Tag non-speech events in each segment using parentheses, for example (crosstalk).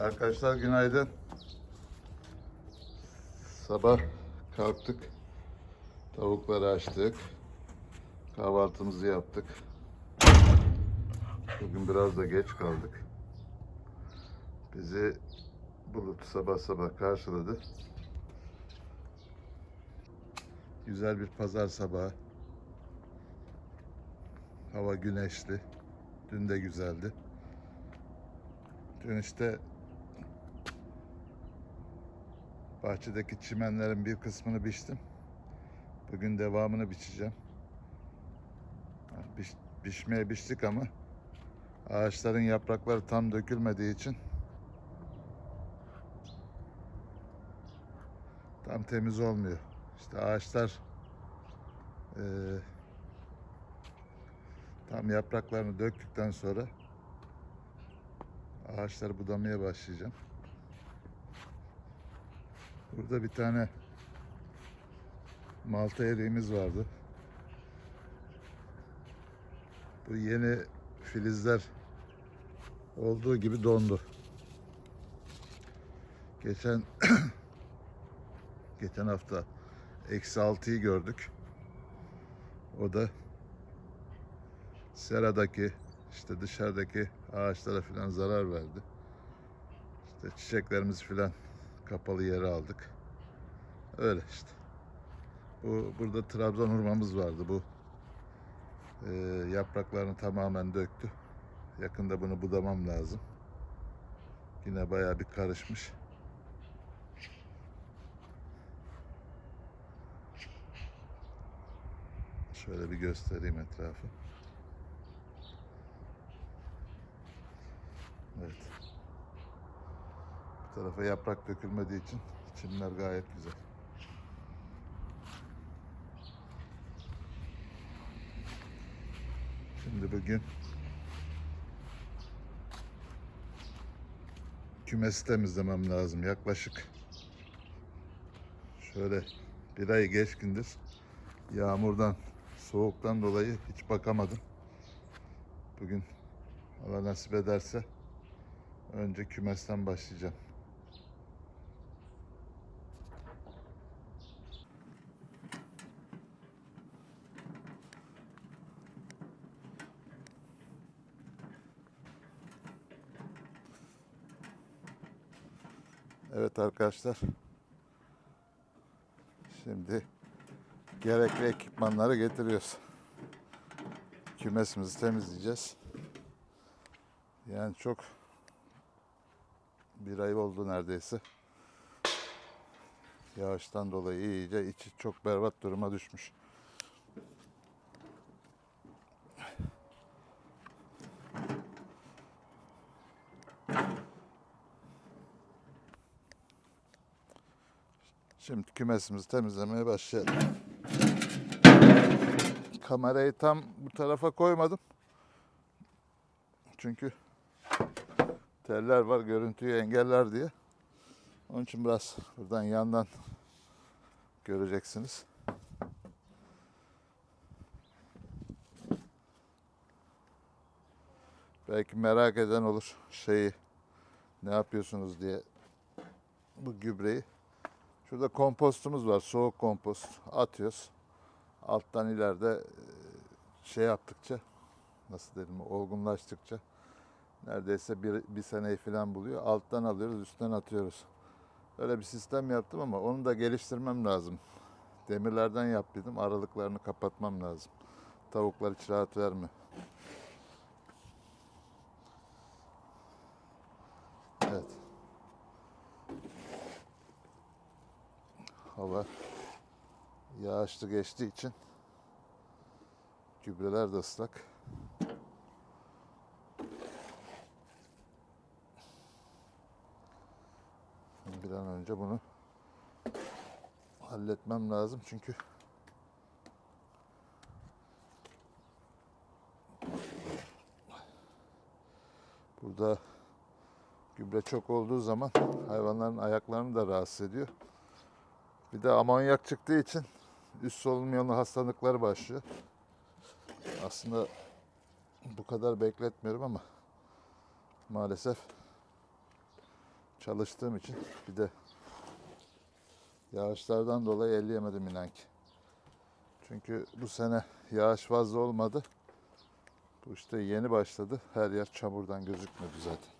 Arkadaşlar günaydın. Sabah kalktık. Tavukları açtık. Kahvaltımızı yaptık. Bugün biraz da geç kaldık. Bizi Bulut sabah sabah karşıladı. Güzel bir pazar sabahı. Hava güneşli. Dün de güzeldi. Dün işte bahçedeki çimenlerin bir kısmını biçtim. Bugün devamını biçeceğim. Ha, Biç, biçmeye biçtik ama ağaçların yaprakları tam dökülmediği için tam temiz olmuyor. İşte ağaçlar eee, tam yapraklarını döktükten sonra ağaçları budamaya başlayacağım. Burada bir tane malta eriğimiz vardı. Bu yeni filizler olduğu gibi dondu. Geçen (clears throat) geçen hafta eksi altıyı gördük. O da seradaki işte dışarıdaki ağaçlara filan zarar verdi. İşte çiçeklerimizi filan kapalı yere aldık. Öyle işte. Bu burada Trabzon hurmamız vardı. Bu e, yapraklarını tamamen döktü. Yakında bunu budamam lazım. Yine bayağı bir karışmış. Şöyle bir göstereyim etrafı. Evet. Tarafa yaprak dökülmediği için çimler gayet güzel. Şimdi bugün kümesi temizlemem lazım. Yaklaşık şöyle bir ay geçkindir. Yağmurdan, soğuktan dolayı hiç bakamadım. Bugün Allah nasip ederse önce kümesten başlayacağım. Evet arkadaşlar. Şimdi gerekli ekipmanları getiriyoruz. Kümesimizi temizleyeceğiz. Yani çok bir ay oldu neredeyse. Yağıştan dolayı iyice içi çok berbat duruma düşmüş. Şimdi kümesimizi temizlemeye başlayalım. Kamerayı tam bu tarafa koymadım. Çünkü teller var görüntüyü engeller diye. Onun için biraz buradan yandan göreceksiniz. Belki merak eden olur şeyi ne yapıyorsunuz diye bu gübreyi. Şurada kompostumuz var. Soğuk kompost. Atıyoruz. Alttan ileride e, şey yaptıkça nasıl dedim olgunlaştıkça neredeyse bir, bir seneyi falan buluyor. Alttan alıyoruz, üstten atıyoruz. Öyle bir sistem yaptım ama onu da geliştirmem lazım. Demirlerden yaptıydım. Aralıklarını kapatmam lazım. Tavuklar hiç rahat verme. Evet. Hava yağışlı geçtiği için gübreler de ıslak. Bir an önce bunu halletmem lazım çünkü burada gübre çok olduğu zaman hayvanların ayaklarını da rahatsız ediyor. Bir de amonyak çıktığı için üst solunum yolu hastalıkları başlıyor. Aslında bu kadar bekletmiyorum ama maalesef çalıştığım için bir de yağışlardan dolayı elleyemedim inan ki. Çünkü bu sene yağış fazla olmadı. Bu işte yeni başladı. Her yer çamurdan gözükmüyordu zaten.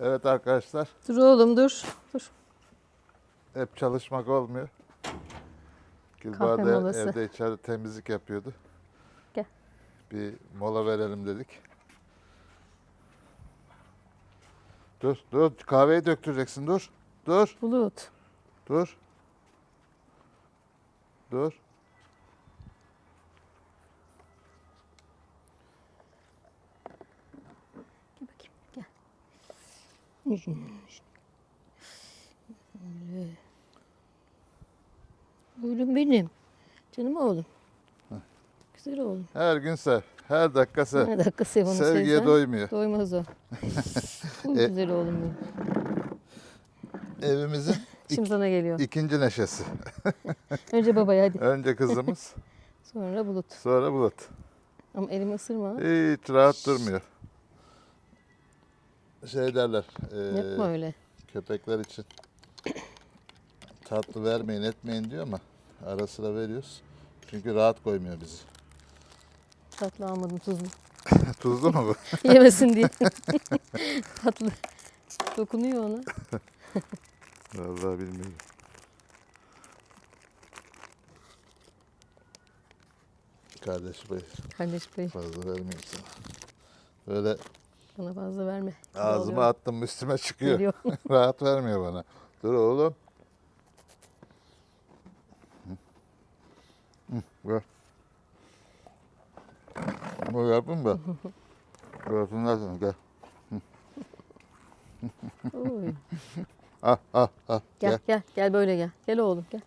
Evet arkadaşlar, Dur oğlum dur. Dur. hep çalışmak olmuyor. Gülbağ Kahve da molası. evde içeri temizlik yapıyordu. Gel. Bir mola verelim dedik. Dur, dur. Kahveyi döktüreceksin. Dur. Dur, Bulut. dur. Dur. Gel bakayım. Gel. Oğlum benim. Canım oğlum. Güzel oğlum. Her gün sev. Her dakika sev. Ne dakika sev onu Sevgiye sevsen, doymuyor. Doymaz o. (laughs) Bu E- güzel oğlum benim. Evimizin (laughs) Şimdi sana geliyor. ikinci neşesi. (laughs) Önce babaya hadi. Önce kızımız, Sonra bulut. sonra Bulut. Ama elimi ısırma. Hiç rahat durmuyor. Şey derler, e, Yapma öyle. köpekler için tatlı vermeyin etmeyin diyor ama ara sıra veriyoruz. Çünkü rahat koymuyor bizi. Tatlı almadım tuzlu. (laughs) Tuzlu mu bu? (laughs) Yemesin diye. (laughs) Tatlı. Dokunuyor ona. Vallahi bilmiyorum. Kardeş bey Kardeş bey fazla vermeyeyim sana. Böyle bana fazla verme. Ağzıma attım üstüme çıkıyor. Geliyor. (laughs) Rahat vermiyor bana. Dur oğlum. Hı, Ver. Bu yapın mı? (laughs) Görsünler seni gel. Oy. (laughs) Ah ah ah. Gel, Gel. gel gel böyle gel. Gel oğlum gel.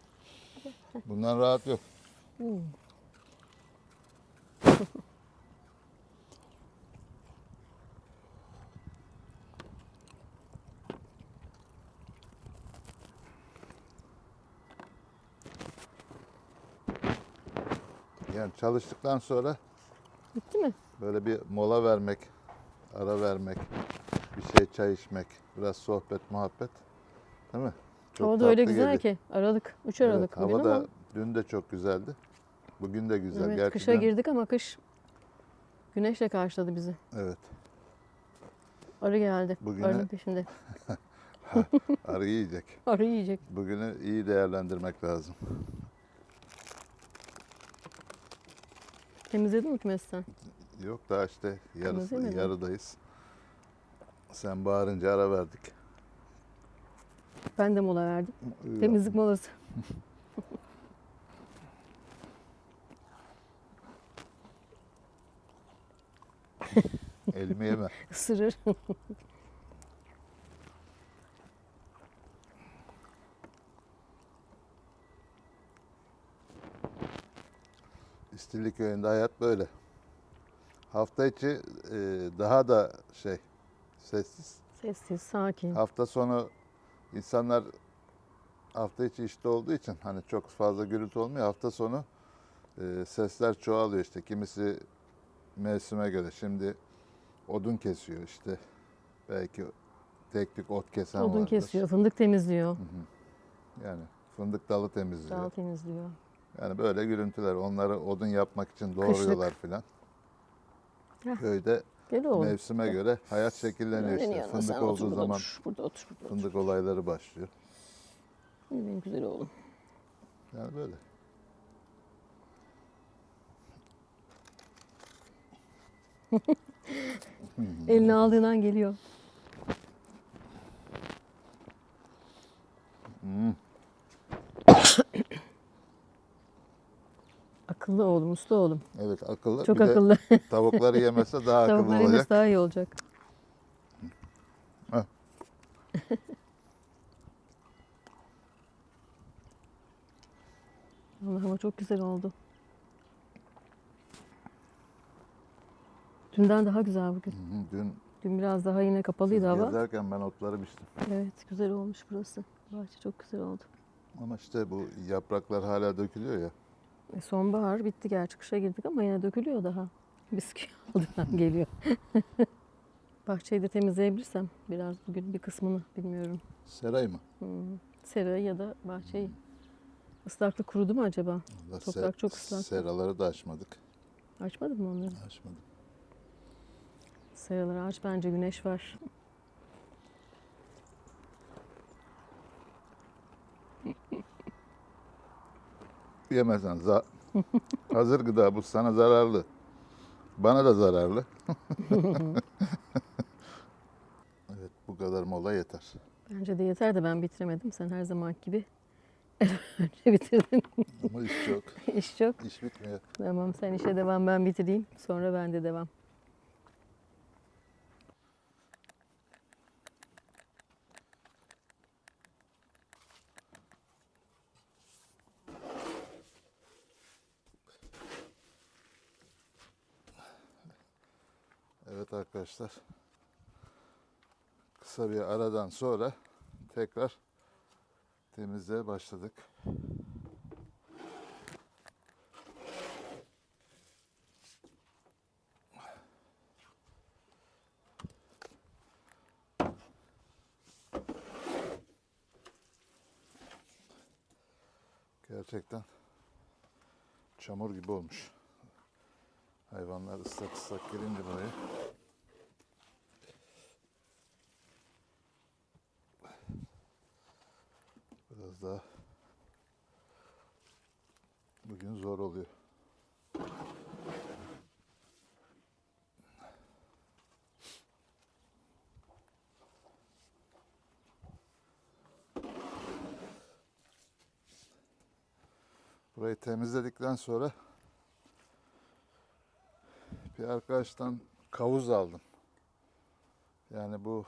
Bundan rahat yok. Hmm. Yani çalıştıktan sonra Bitti mi? böyle bir mola vermek, ara vermek, bir şey çay içmek, biraz sohbet, muhabbet. Değil mi? Hava da öyle tatlı güzel geliyor. ki. Aralık. 3 Evet, Aralık bugün hava da ama. dün de çok güzeldi. Bugün de güzel. Evet, Gerçekten. kışa girdik ama kış güneşle karşıladı bizi. Evet. Arı geldi. Bugüne- Arının peşinde. (laughs) Arı yiyecek. (laughs) Arı yiyecek. Bugünü iyi değerlendirmek lazım. Temizledin mi kümesi sen? Yok daha işte yarısı, Temizlemedin yarıdayız. Sen bağırınca ara verdik. Ben de mola verdim. İyi Temizlik molası. Elimi yeme. (laughs) Isırır. (laughs) İstilli köyünde hayat böyle. Hafta içi e, daha da şey sessiz. Sessiz, sakin. Hafta sonu insanlar hafta içi işte olduğu için hani çok fazla gürültü olmuyor. Hafta sonu e, sesler çoğalıyor işte. Kimisi mevsime göre. Şimdi odun kesiyor işte. Belki tek tük ot kesen Odun vardır. kesiyor, fındık temizliyor. Yani fındık dalı temizliyor. Dal temizliyor. Yani böyle gürültüler. Onları odun yapmak için doğruyorlar filan. Köyde Gel oğlum. mevsime göre hayat şekilleniyor işte. Fındık otur, olduğu burada zaman Otur, burada otur, burada otur. fındık olayları başlıyor. Benim güzel oğlum. Yani böyle. (laughs) Eline aldığın an geliyor. Akıllı oğlum, usta oğlum. Evet akıllı. Çok Bir de akıllı. (laughs) tavukları yemese daha (laughs) akıllı Tavuklar olacak. yemesi daha iyi olacak. Heh. (laughs) Allah ama çok güzel oldu. Dünden daha güzel bugün. Hı hı, Dün Dün biraz daha yine kapalıydı hava. gezerken ben otları biçtim. Evet, güzel olmuş burası. Bahçe çok güzel oldu. Ama işte bu yapraklar hala dökülüyor ya. E, sonbahar bitti gerçi kışa girdik ama yine dökülüyor daha. (laughs) Bisküvi aldıdan geliyor. (laughs) Bahçeyi de temizleyebilirsem biraz bugün bir kısmını bilmiyorum. Seray mı? Hmm. Serayı ya da bahçeyi. Islaklık kurudu mu acaba? Allah Toprak çok ıslak. Seraları da açmadık. Açmadın mı onları? Açmadım. Seraları aç bence güneş var. Yemezsen za- hazır gıda bu sana zararlı. Bana da zararlı. (laughs) evet bu kadar mola yeter. Bence de yeter de ben bitiremedim. Sen her zaman gibi (laughs) önce bitirdin. Ama iş çok. (laughs) İş çok. İş bitmiyor. Tamam sen işe devam ben bitireyim. Sonra ben de devam. Evet arkadaşlar. Kısa bir aradan sonra tekrar temizliğe başladık. Gerçekten çamur gibi olmuş. Hayvanlar ıslak ıslak gelince buraya. Daha bugün zor oluyor. Burayı temizledikten sonra bir arkadaştan kavuz aldım. Yani bu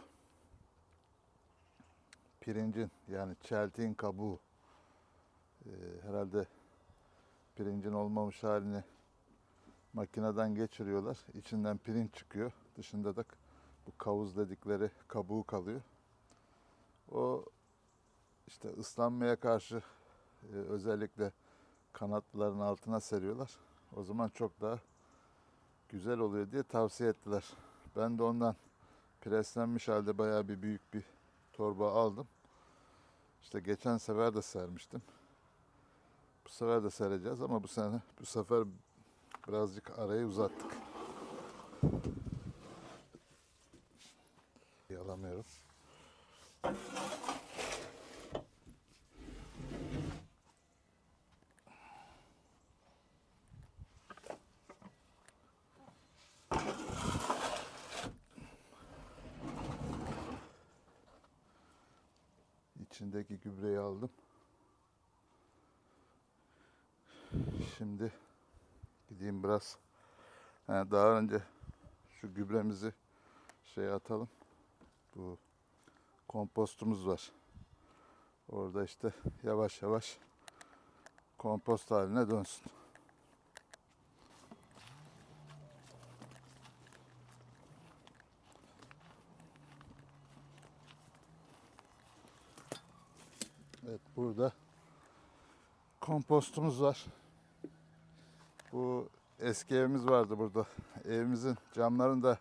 pirincin yani çeltiğin kabuğu Ee, herhalde pirincin olmamış halini makineden geçiriyorlar. İçinden pirinç çıkıyor. Dışında da bu kavuz dedikleri kabuğu kalıyor. O işte ıslanmaya karşı e, özellikle kanatların altına seriyorlar. O zaman çok daha güzel oluyor diye tavsiye ettiler. Ben de ondan preslenmiş halde bayağı bir büyük bir torba aldım. İşte geçen sefer de sermiştim. Bu sefer de sereceğiz ama bu sene bu sefer birazcık arayı uzattık. Alamıyorum. İçindeki gübreyi aldım. Şimdi gideyim biraz. Ha, daha önce şu gübremizi şey atalım. Bu kompostumuz var. Orada işte yavaş yavaş kompost haline dönsün. Evet burada kompostumuz var. Bu eski evimiz vardı burada. Evimizin camlarında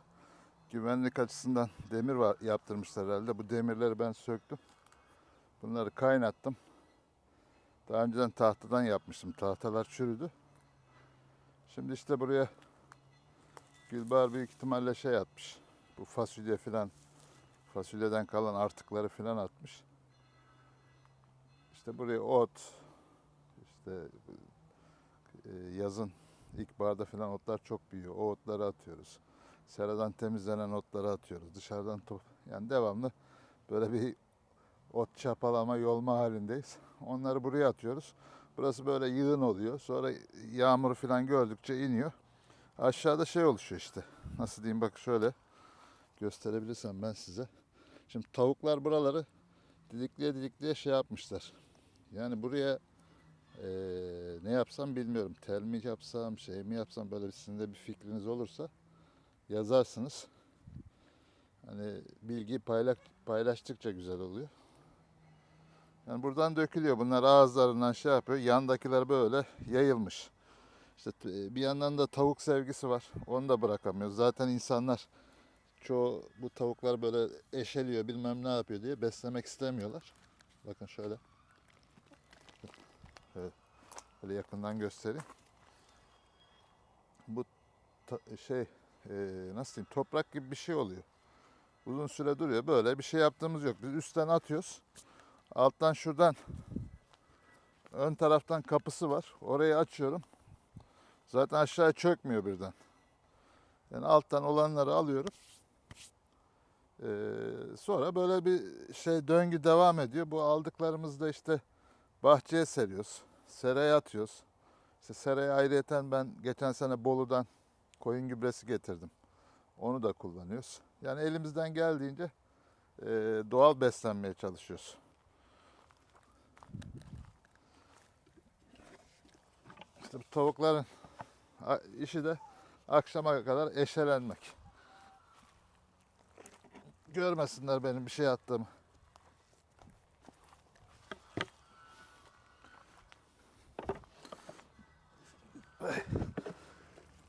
güvenlik açısından demir var yaptırmışlar herhalde. Bu demirleri ben söktüm. Bunları kaynattım. Daha önceden tahtadan yapmıştım. Tahtalar çürüdü. Şimdi işte buraya Gülbahar büyük ihtimalle şey atmış. Bu fasulye filan fasulyeden kalan artıkları filan atmış. İşte buraya ot, işte e, yazın ilkbaharda falan otlar çok büyüyor. O otları atıyoruz. Seradan temizlenen otları atıyoruz. Dışarıdan top, yani devamlı böyle bir ot çapalama, yolma halindeyiz. Onları buraya atıyoruz. Burası böyle yığın oluyor. Sonra yağmuru falan gördükçe iniyor. Aşağıda şey oluşuyor işte. Nasıl diyeyim bak şöyle gösterebilirsem ben size. Şimdi tavuklar buraları didikliye didikliye şey yapmışlar. Yani buraya eee, ne yapsam bilmiyorum. Tel mi yapsam, şey mi yapsam böyle sizin de bir fikriniz olursa yazarsınız. Hani bilgiyi paylaş, paylaştıkça güzel oluyor. Yani buradan dökülüyor. Bunlar ağızlarından şey yapıyor. Yandakiler böyle yayılmış. İşte t- bir yandan da tavuk sevgisi var. Onu da bırakamıyoruz. Zaten insanlar çoğu bu tavuklar böyle eşeliyor bilmem ne yapıyor diye beslemek istemiyorlar. Bakın şöyle. Evet. Böyle yakından göstereyim. Bu şey e, nasıl diyeyim toprak gibi bir şey oluyor. Uzun süre duruyor. Böyle bir şey yaptığımız yok. Biz üstten atıyoruz. Alttan şuradan ön taraftan kapısı var. Orayı açıyorum. Zaten aşağıya çökmüyor birden. Yani alttan olanları alıyorum. Ee, sonra böyle bir şey döngü devam ediyor. Bu aldıklarımızda işte bahçeye seriyoruz. Seraya atıyoruz. İşte seraya ayrıyeten ben geçen sene Bolu'dan koyun gübresi getirdim. Onu da kullanıyoruz. Yani elimizden geldiğince e, doğal beslenmeye çalışıyoruz. İşte bu tavukların işi de akşama kadar eşelenmek. Görmesinler benim bir şey attığımı.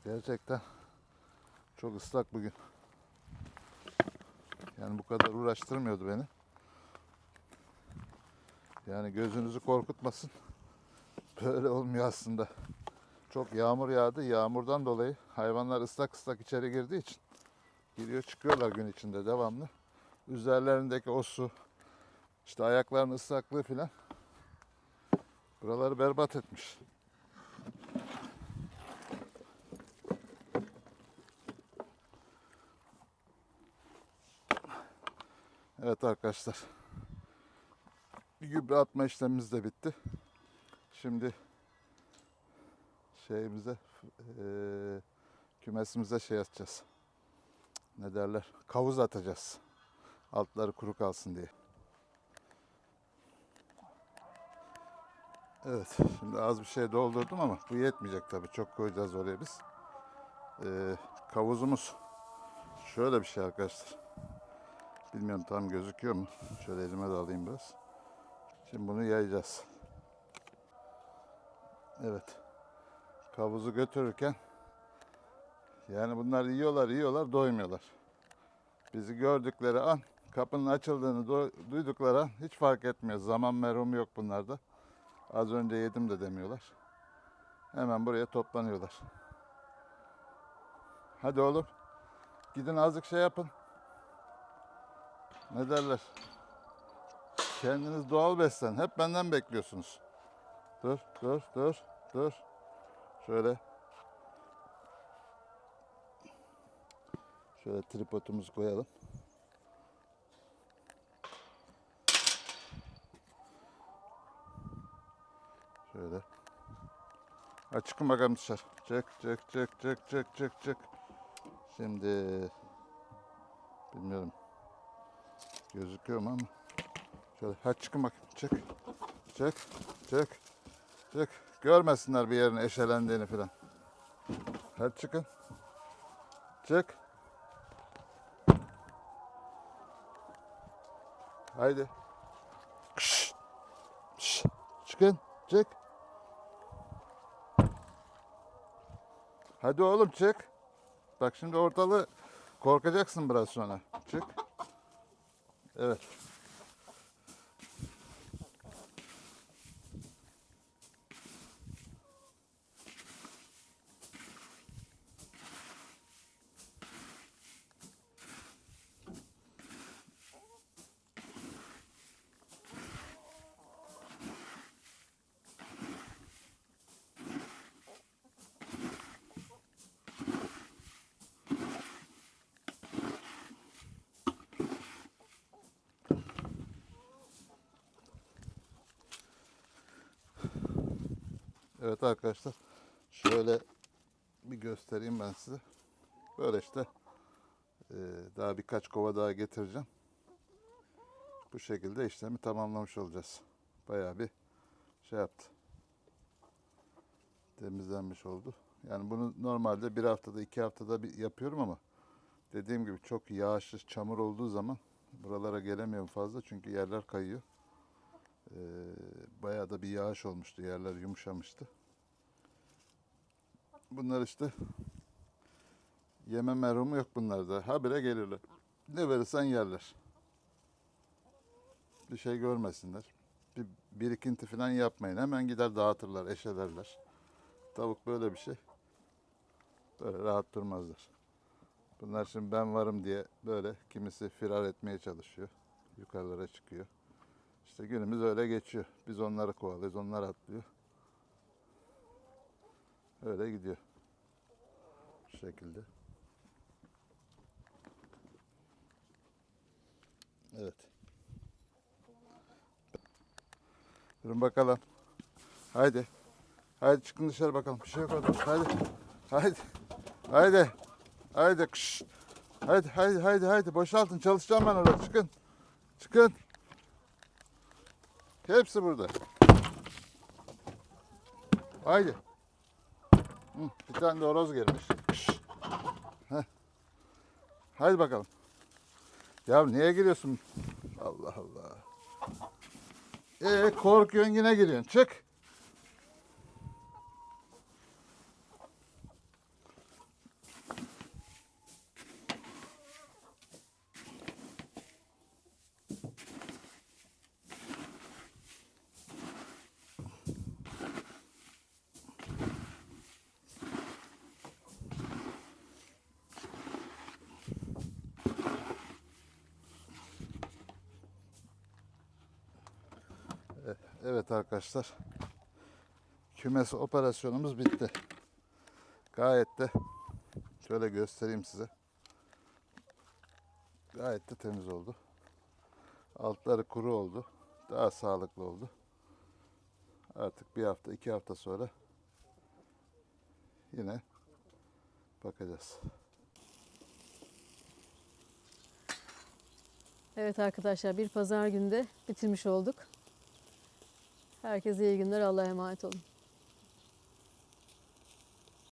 Gerçekten çok ıslak bugün. Yani bu kadar uğraştırmıyordu beni. Yani gözünüzü korkutmasın. Böyle olmuyor aslında. Çok yağmur yağdı. Yağmurdan dolayı hayvanlar ıslak ıslak içeri girdiği için giriyor çıkıyorlar gün içinde devamlı. Üzerlerindeki o su, işte ayaklarının ıslaklığı filan buraları berbat etmiş. Evet arkadaşlar. Gübre atma işlemimiz de bitti. Şimdi şeyimize eee kümesimize şey atacağız. Ne derler? Kavuz atacağız. Altları kuru kalsın diye. Evet, şimdi az bir şey doldurdum ama bu yetmeyecek tabii. Çok koyacağız oraya biz. Eee, kavuzumuz şöyle bir şey arkadaşlar. Bilmiyorum tam gözüküyor mu? Şöyle elime de alayım biraz. Şimdi bunu yayacağız. Evet. Kavuzu götürürken yani bunlar yiyorlar yiyorlar doymuyorlar. Bizi gördükleri an kapının açıldığını duydukları an hiç fark etmiyor. Zaman merhumu yok bunlarda. Az önce yedim de demiyorlar. Hemen buraya toplanıyorlar. Hadi oğlum. Gidin azıcık şey yapın. Ne derler? Kendiniz doğal beslen. Hep benden bekliyorsunuz. Dur, dur, dur, dur. Şöyle. Şöyle tripodumuzu koyalım. Şöyle. Ha çıkın bakalım dışarı. Çık, çık, çık, çık, çık, çık, çık. Şimdi bilmiyorum. Gözüküyor mu ama. Şöyle hadi çıkın bakayım. Çık. Çık. Çık. Çık. Görmesinler bir yerin eşelendiğini falan. Hadi çıkın. Çık. Haydi. Kış. Şş. Çıkın. Çık. Hadi oğlum çık. Bak şimdi ortalığı korkacaksın biraz sonra. Çık. Evet. Evet arkadaşlar. Şöyle bir göstereyim ben size. Böyle işte eee, daha birkaç kova daha getireceğim. Bu şekilde işlemi tamamlamış olacağız. Bayağı bir şey yaptı. Temizlenmiş oldu. Yani bunu normalde bir haftada iki haftada bir yapıyorum ama dediğim gibi çok yağışlı çamur olduğu zaman buralara gelemiyorum fazla çünkü yerler kayıyor. Ee, bayağı da bir yağış olmuştu. Yerler yumuşamıştı. Bunlar işte yeme merhumu yok bunlarda. Habire gelirler. Ne verirsen yerler. Bir şey görmesinler. Bir birikinti falan yapmayın. Hemen gider dağıtırlar, eşelerler. Tavuk böyle bir şey. Böyle rahat durmazlar. Bunlar şimdi ben varım diye böyle kimisi firar etmeye çalışıyor. Yukarılara çıkıyor. İşte günümüz öyle geçiyor. Biz onları kovalıyoruz, onlar atlıyor. Öyle gidiyor. Bu şekilde. Evet. Durun bakalım. Haydi. Haydi çıkın dışarı bakalım. Bir şey yok orada. Haydi. Haydi. Haydi. Haydi. Haydi haydi haydi haydi. Boşaltın. Çalışacağım ben orada. Çıkın. Çıkın. Hepsi burada. Haydi. Hı, bir tane de horoz gelmiş. Heh. Haydi bakalım. Ya niye giriyorsun? Allah Allah. Ee korkuyorsun yine giriyorsun. Çık. Evet arkadaşlar. Kümes operasyonumuz bitti. Gayet de şöyle göstereyim size. Gayet de temiz oldu. Altları kuru oldu. Daha sağlıklı oldu. Artık bir hafta, iki hafta sonra yine bakacağız. Evet arkadaşlar bir pazar günde bitirmiş olduk. Herkese iyi günler. Allah'a emanet olun.